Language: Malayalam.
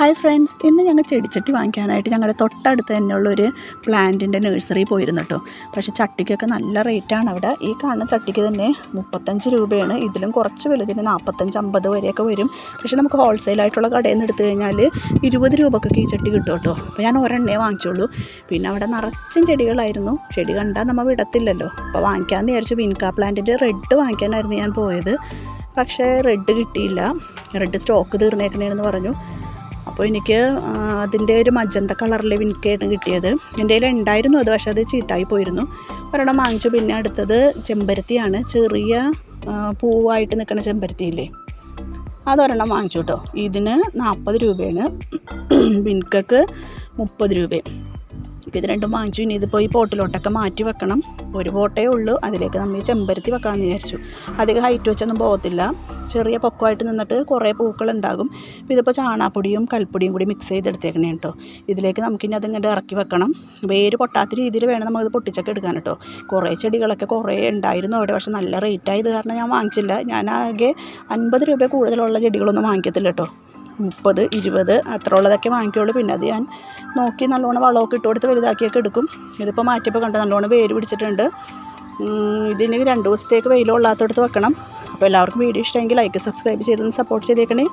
ഹായ് ഫ്രണ്ട്സ് ഇന്ന് ഞങ്ങൾ ചെടിച്ചട്ടി വാങ്ങിക്കാനായിട്ട് ഞങ്ങളുടെ തൊട്ടടുത്ത് തന്നെയുള്ളൊരു പ്ലാന്റിന്റെ നഴ്സറി പോയിരുന്നു കേട്ടോ. പക്ഷേ ചട്ടിക്കൊക്കെ നല്ല റേറ്റാണ് അവിടെ. ഈ കാണുന്ന ചട്ടിക്ക് തന്നെ മുപ്പത്തഞ്ച് രൂപയാണ്. ഇതിലും കുറച്ച് വലുതിന് നാൽപ്പത്തഞ്ച് അമ്പത് വരെയൊക്കെ വരും. പക്ഷേ നമുക്ക് ഹോൾസെയിലായിട്ടുള്ള കടയിൽ നിന്ന് എടുത്തു കഴിഞ്ഞാൽ ഇരുപത് രൂപക്കൊക്കെ ഈ ചട്ടി കിട്ടും കേട്ടോ. അപ്പോൾ ഞാൻ ഒരെണ്ണേ വാങ്ങിച്ചുള്ളൂ. പിന്നെ അവിടെ നിറച്ചും ചെടികളായിരുന്നു. ചെടി കണ്ടാൽ നമ്മൾ വിടത്തില്ലല്ലോ. അപ്പോൾ വാങ്ങിക്കാമെന്ന് വിചാരിച്ചു വിൻകാ പ്ലാന്റിന്റെ റെഡ് വാങ്ങിക്കാനായിരുന്നു ഞാൻ പോയത്. പക്ഷേ റെഡ് കിട്ടിയില്ല. റെഡ് സ്റ്റോക്ക് തീർന്നേക്കണേന്ന് പറഞ്ഞു. അപ്പോൾ എനിക്ക് അതിന്റെ ഒരു മജന്ത കളറിലെ എനിക്കാണ് കിട്ടിയത്. എന്റെ കയ്യിൽ ഉണ്ടായിരുന്നു അത് പക്ഷേ അത് ചീത്തായി പോയിരുന്നു. ഒരെണ്ണം വാങ്ങിച്ചു. പിന്നെ അടുത്തത് ചെമ്പരത്തിയാണ്. ചെറിയ പൂവായിട്ട് നിൽക്കുന്ന ചെമ്പരത്തിയില്ലേ? അതൊരെണ്ണം വാങ്ങിച്ചു കേട്ടോ. ഇതിന് നാൽപ്പത് രൂപയാണ്. വിൻകക്ക് മുപ്പത് രൂപയും ഇത് രണ്ടും വാങ്ങിച്ചു. ഇനി ഇതിപ്പോൾ ഈ പോട്ടിലോട്ടൊക്കെ മാറ്റി വെക്കണം. ഒരു പോട്ടേ ഉള്ളൂ. അതിലേക്ക് നമ്മൾ ചെമ്പരത്തി വെക്കാമെന്ന് വിചാരിച്ചു. അധികം ഹൈറ്റ് വെച്ചൊന്നും പോകത്തില്ല. ചെറിയ പൊക്കമായിട്ട് നിന്നിട്ട് കുറേ പൂക്കൾ ഉണ്ടാകും അപ്പോൾ ഇതിപ്പോൾ ചാണാപ്പൊടിയും കൽപ്പൊടിയും കൂടി മിക്സ് ചെയ്തെടുത്തേക്കണേ കേട്ടോ. ഇതിലേക്ക് നമുക്കിനി അതിങ്ങോട്ട് ഇറക്കി വെക്കണം. വേര് പൊട്ടാത്ത രീതിയിൽ വേണം നമുക്കത് പൊട്ടിച്ചൊക്കെ എടുക്കാൻ കേട്ടോ. കുറേ ചെടികളൊക്കെ കുറേ ഉണ്ടായിരുന്നു അവിടെ പക്ഷെ നല്ല റേറ്റ് ആയത് കാരണം ഞാൻ വാങ്ങിച്ചില്ല. ഞാൻ ആകെ അൻപത് രൂപ കൂടുതലുള്ള ചെടികളൊന്നും വാങ്ങിക്കത്തില്ല കേട്ടോ. മുപ്പത് ഇരുപത് അത്ര ഉള്ളതൊക്കെ വാങ്ങിക്കുള്ളൂ. പിന്നെ അത് ഞാൻ നോക്കി നല്ലോണം വളമൊക്കെ ഇട്ട് കൊടുത്ത് വലുതാക്കിയൊക്കെ എടുക്കും. ഇതിപ്പോൾ മാറ്റിയപ്പോൾ കണ്ട് നല്ലോണം വേര് പിടിച്ചിട്ടുണ്ട്. ഇതിന് രണ്ട് ദിവസത്തേക്ക് വെയിലുള്ളാത്തടുത്ത് വെക്കണം. അപ്പോൾ എല്ലാവർക്കും വീഡിയോ ഇഷ്ടമെങ്കിൽ ലൈക്ക് സബ്സ്ക്രൈബ് ചെയ്തൊന്ന് സപ്പോർട്ട് ചെയ്തേക്കണേ.